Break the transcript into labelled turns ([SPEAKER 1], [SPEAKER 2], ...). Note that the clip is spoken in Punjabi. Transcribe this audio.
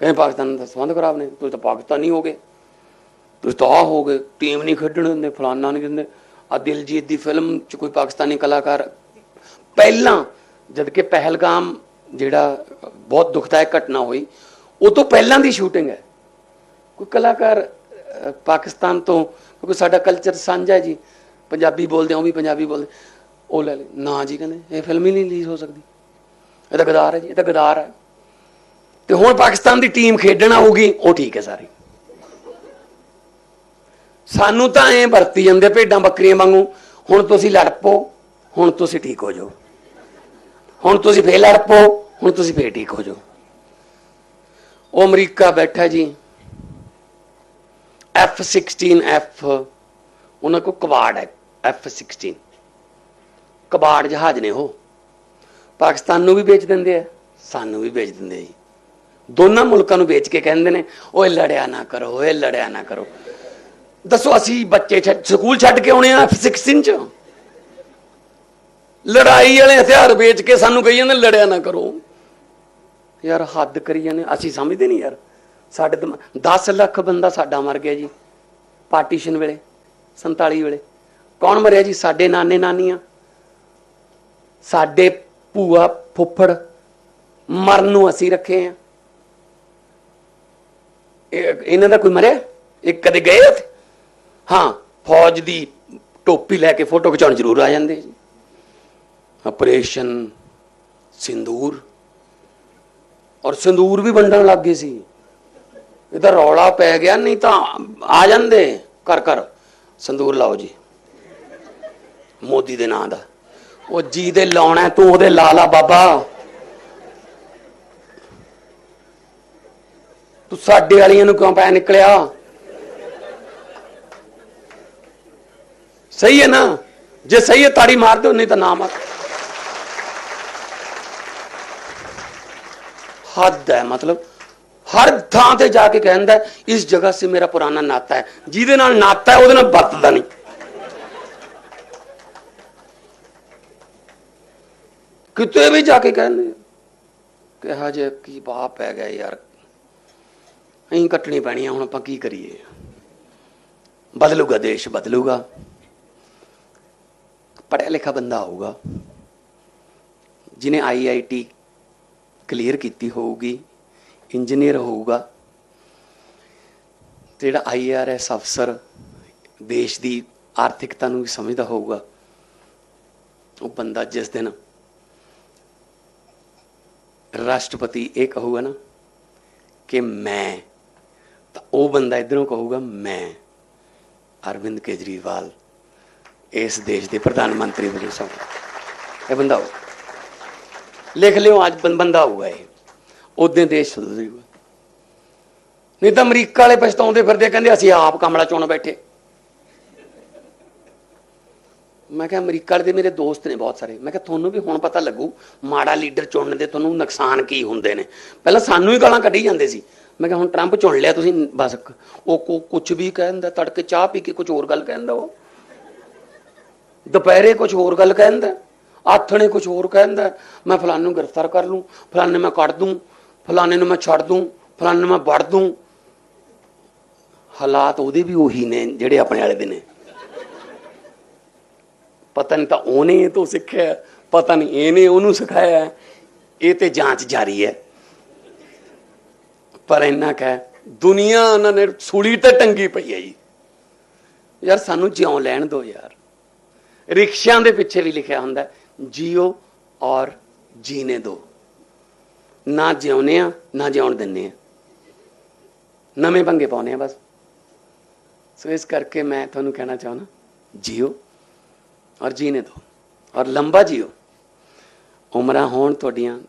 [SPEAKER 1] ਕਹਿੰਦੇ ਪਾਕਿਸਤਾਨ ਦਾ ਸੰਬੰਧ ਖਰਾਬ ਨੇ, ਤੁਸੀਂ ਤਾਂ ਪਾਕਿਸਤਾਨੀ ਹੋ ਗਏ। ਤੁਸੀਂ ਤਾਂ ਆਹ ਹੋ ਗਏ, ਟੀਮ ਨਹੀਂ ਖੇਡਣ ਦਿੰਦੇ, ਫਲਾਨਾ ਨਹੀਂ ਦਿੰਦੇ। ਆ ਦਿਲਜੀਤ ਦੀ ਫਿਲਮ ਚ ਕੋਈ ਪਾਕਿਸਤਾਨੀ ਕਲਾਕਾਰ ਪਹਿਲਾਂ ਜਦ ਕਿ ਪਹਿਲਗਾਮ ਜਿਹੜਾ ਬਹੁਤ ਦੁਖਦਾਇਕ ਘਟਨਾ ਹੋਈ, ਉਹ ਤੋਂ ਪਹਿਲਾਂ ਦੀ ਸ਼ੂਟਿੰਗ ਹੈ। ਕੋਈ ਕਲਾਕਾਰ ਪਾਕਿਸਤਾਨ ਤੋਂ, ਕਿਉਂਕਿ ਸਾਡਾ ਕਲਚਰ ਸਾਂਝਾ ਹੈ ਜੀ, ਪੰਜਾਬੀ ਬੋਲਦੇ ਆ, ਉਹ ਵੀ ਪੰਜਾਬੀ ਬੋਲਦੇ। ਉਹ ਲੈ ਲੈ, ਨਾ ਜੀ ਕਹਿੰਦੇ, ਇਹ ਫਿਲਮ ਹੀ ਨਹੀਂ ਰਿਲੀਜ਼ ਹੋ ਸਕਦੀ। ਇਹ ਤਾਂ ਗਦਾਰ ਹੈ ਜੀ, ਇਹ ਤਾਂ ਗਦਾਰ ਹੈ। ਤੇ ਹੁਣ ਪਾਕਿਸਤਾਨ ਦੀ ਟੀਮ ਖੇਡਣਾ ਆਊਗੀ, ਉਹ ਠੀਕ ਹੈ ਸਾਰੀ। ਸਾਨੂੰ ਤਾਂ ਐ ਵਰਤੀ ਜਾਂਦੇ ਭੇਡਾਂ ਬੱਕਰੀਆਂ ਵਾਂਗੂ, ਹੁਣ ਤੁਸੀਂ ਲੜ ਪੋ ਹੁਣ ਤੁਸੀਂ ਠੀਕ ਹੋ ਜਾਓ। ਹੁਣ ਤੁਸੀਂ ਫੇਰ ਲੜ ਪੋ ਹੁਣ ਤੁਸੀਂ ਫੇਰ ਠੀਕ ਹੋ ਜਾਓ। ਉਹ ਅਮਰੀਕਾ ਬੈਠਾ ਜੀ F16 F ਉਹਨਾਂ ਕੋ ਕਬਾੜ ਹੈ F16 ਕਬਾੜ ਜਹਾਜ਼ ਨੇ ਉਹ। ਪਾਕਿਸਤਾਨ ਨੂੰ ਵੀ ਵੇਚ ਦਿੰਦੇ ਆ, ਸਾਨੂੰ ਵੀ ਵੇਚ ਦਿੰਦੇ ਆ ਜੀ। ਦੋਨਾਂ ਮੁਲਕਾਂ ਨੂੰ ਵੇਚ ਕੇ ਕਹਿੰਦੇ ਨੇ, ਓਏ ਲੜਿਆ ਨਾ ਕਰੋ, ਓਏ ਲੜਿਆ ਨਾ ਕਰੋ। ਦੱਸੋ, ਅਸੀਂ ਬੱਚੇ ਸਕੂਲ ਛੱਡ ਕੇ ਆਉਣੇ ਆ F16 ਚ? ਲੜਾਈ ਵਾਲੇ ਹਥਿਆਰ ਵੇਚ ਕੇ ਸਾਨੂੰ ਕਹੀ ਜਾਂਦੇ ਲੜਿਆ ਨਾ ਕਰੋ। ਯਾਰ, ਹੱਦ ਕਰੀ ਜਾਂਦੇ, ਅਸੀਂ ਸਮਝਦੇ ਨਹੀਂ ਯਾਰ। ਸਾਡੇ 10 ਲੱਖ ਬੰਦਾ ਸਾਡਾ ਮਰ ਗਿਆ ਜੀ, ਪਾਰਟੀਸ਼ਨ ਵੇਲੇ 47 ਵੇਲੇ। ਕੌਣ ਮਰਿਆ ਜੀ? ਸਾਡੇ ਨਾਨੇ ਨਾਨੀਆਂ। ਸਾਡੇ ਭੂਆ ਫੁੱਫੜ ਮਰਨ ਨੂੰ ਅਸੀਂ ਰੱਖੇ ਆ। ਇਹਨਾਂ ਦਾ ਕੋਈ ਮਰਿਆ? ਇਹ ਕਦੇ ਗਏ ਉੱਥੇ? ਹਾਂ, ਫੌਜ ਦੀ ਟੋਪੀ ਲੈ ਕੇ ਫੋਟੋ ਖਿਚਾਉਣ ਜ਼ਰੂਰ ਆ ਜਾਂਦੇ ਜੀ। ਆਪਰੇਸ਼ਨ ਸਿੰਦੂਰ। ਔਰ ਸਿੰਦੂਰ ਵੀ ਵੰਡਣ ਲੱਗ ਗਏ ਸੀ। ਇਹਦਾ ਰੌਲਾ ਪੈ ਗਿਆ, ਨਹੀਂ ਤਾਂ ਆ ਜਾਂਦੇ। ਕਰ ਕਰ ਸੰਦੂਰ ਲਾਓ ਜੀ। ਮੋਦੀ ਦੇ ਨਾਂ ਦਾ। ਉਹ ਜੀ ਦੇ ਲਾਉਣਾ ਤੂੰ ਉਹਦੇ ਲਾ ਲਾ ਬਾਬਾ। ਤੂੰ ਸਾਡੇ ਵਾਲੀਆਂ ਨੂੰ ਕਿਉਂ ਪੈ ਨਿਕਲਿਆ? ਸਹੀ ਹੈ ਨਾ? ਜੇ ਸਹੀ ਹੈ ਤਾੜੀ ਮਾਰ ਦਿਓ ਨਹੀਂ ਤਾਂ ਨਾ ਮਾਰ। ਹੱਦ ਹੈ ਮਤਲਬ ਹਰ ਥਾਂ ਤੇ ਜਾ ਕੇ ਕਹਿੰਦਾ ਹੈ, ਇਸ ਜਗ੍ਹਾ ਸੇ ਮੇਰਾ ਪੁਰਾਣਾ ਨਾਤਾ ਹੈ। ਜਿਹਦੇ ਨਾਲ ਨਾਤਾ ਹੈ ਉਹਦੇ ਨਾਲ ਵਰਤਦਾ ਨਹੀਂ। ਕਿਤੇ ਵੀ ਜਾ ਕੇ ਕਹਿੰਦੇ ਕਿਹਾ ਜੇ ਕੀ ਬਾਪ ਪੈ ਗਿਆ ਯਾਰ ਅਹੀਂ ਕੱਟਣੀ ਪੈਣੀ ਆ, ਹੁਣ ਆਪਾਂ ਕੀ ਕਰੀਏ? ਬਦਲੂਗਾ, ਦੇਸ਼ ਬਦਲੂਗਾ। ਪੜ੍ਹਿਆ ਲਿਖਾ ਬੰਦਾ ਹੋਊਗਾ ਜਿਨੇ ਆਈਆਈਟੀ ਕਲੀਅਰ ਕੀਤੀ ਹੋਊਗੀ, ਇੰਜੀਨੀਅਰ ਹੋਊਗਾ, ਤੇ ਜਿਹੜਾ ਆਈਆਰਐਸ ਅਫਸਰ ਦੇਸ਼ ਦੀ ਆਰਥਿਕਤਾ ਨੂੰ ਵੀ ਸਮਝਦਾ ਹੋਊਗਾ, ਉਹ ਬੰਦਾ ਜਿਸ ਦਿਨ ਰਾਸ਼ਟਰਪਤੀ ਇਹ ਕਹੂਗਾ ਨਾ ਕਿ ਮੈਂ ਤਾਂ ਉਹ ਬੰਦਾ ਇਧਰੋਂ ਕਹੂਗਾ, ਮੈਂ ਅਰਵਿੰਦ ਕੇਜਰੀਵਾਲ, ਇਸ ਦੇਸ਼ ਦੇ ਪ੍ਰਧਾਨ ਮੰਤਰੀ ਬਣੇ ਸਭ ਇਹ ਬੰਦਾ ਹੋਊ। ਲਿਖ ਲਿਓ, ਅੱਜ ਬੰਦਾ ਹੋਊਗਾ ਇਹ। ਉਦੋਂ ਦੇਸ਼ ਸੁਧਰ ਨਹੀਂ ਤਾਂ ਅਮਰੀਕਾ ਵਾਲੇ ਪਛਤਾਉਂਦੇ ਫਿਰਦੇ ਕਹਿੰਦੇ ਅਸੀਂ ਆਪ ਕਮਲਾ ਚੁਣ ਬੈਠੇ। ਮੈਂ ਕਿਹਾ, ਅਮਰੀਕਾ ਵਾਲੇ ਦੇ ਮੇਰੇ ਦੋਸਤ ਨੇ ਬਹੁਤ ਸਾਰੇ। ਮੈਂ ਕਿਹਾ, ਤੁਹਾਨੂੰ ਵੀ ਹੁਣ ਪਤਾ ਲੱਗੂ, ਮਾੜਾ ਲੀਡਰ ਚੁਣਨ ਦੇ ਤੁਹਾਨੂੰ ਨੁਕਸਾਨ ਕੀ ਹੁੰਦੇ ਨੇ? ਪਹਿਲਾਂ ਸਾਨੂੰ ਹੀ ਗਾਲਾਂ ਕੱਢੀ ਜਾਂਦੇ ਸੀ। ਮੈਂ ਕਿਹਾ ਹੁਣ ਟਰੰਪ ਚੁਣ ਲਿਆ ਤੁਸੀਂ, ਬਸ ਉਹ ਕੁਝ ਵੀ ਕਹਿੰਦਾ, ਤੜਕੇ ਚਾਹ ਪੀ ਕੇ ਕੁਝ ਹੋਰ ਗੱਲ ਕਹਿੰਦਾ ਉਹ। ਦੁਪਹਿਰੇ ਕੁਝ ਹੋਰ ਗੱਲ ਕਹਿੰਦਾ ਆਥਣੇ ਕੁਝ ਹੋਰ ਕਹਿੰਦਾ, ਮੈਂ ਫਲਾਣੇ ਨੂੰ ਗ੍ਰਿਫਤਾਰ ਕਰ ਲੂੰ, ਫਲਾਣੇ ਮੈਂ ਕੱਢ ਦੂੰ, ਫਲਾਣੇ ਨੂੰ ਮੈਂ ਛੱਡ ਦੂੰ, ਫਲਾਣੇ ਨੂੰ ਮੈਂ ਵੜ ਦੂੰ। ਹਾਲਾਤ ਉਹਦੇ ਵੀ ਉਹੀ ਨੇ ਜਿਹੜੇ ਆਪਣੇ ਵਾਲੇ ਦੇ ਨੇ। ਪਤਾ ਨਹੀਂ ਤਾਂ ਉਹਨੇ ਇਹ ਤੋਂ ਸਿੱਖਿਆ, ਪਤਾ ਨਹੀਂ ਇਹਨੇ ਉਹਨੂੰ ਸਿਖਾਇਆ, ਇਹ ਤੇ ਜਾਂਚ ਜਾਰੀ ਹੈ। ਪਰ ਇੰਨਾ ਕਹਿ ਦੁਨੀਆ ਉਹਨਾਂ ਨੇ ਸੂਲੀ ਤੇ ਟੰਗੀ ਪਈ ਹੈ ਜੀ। ਯਾਰ ਸਾਨੂੰ ਜਿਉਂ ਲੈਣ ਦਿਓ ਯਾਰ। ਰਿਕਸ਼ਿਆਂ ਦੇ ਪਿੱਛੇ ਵੀ ਲਿਖਿਆ ਹੁੰਦਾ, ਜੀਓ ਔਰ ਜੀਨੇ ਦੋ। ਨਾ ਜਿਉਨੇ ਆ, ਨਾ ਜਿਉਣ ਦਿੰਨੇ ਆ। ਨਵੇਂ ਪੰਗੇ ਪਾਉਨੇ ਆ ਬਸ। ਸੋ ਇਸ ਕਰਕੇ ਮੈਂ ਤੁਹਾਨੂੰ ਕਹਿਣਾ ਚਾਹੁੰਦਾ, ਜੀਓ ਔਰ ਜੀਨੇ ਦੋ। ਔਰ ਲੰਬਾ ਜੀਓ। ਉਮਰਾਂ ਹੋਣ ਤੁਹਾਡੀਆਂ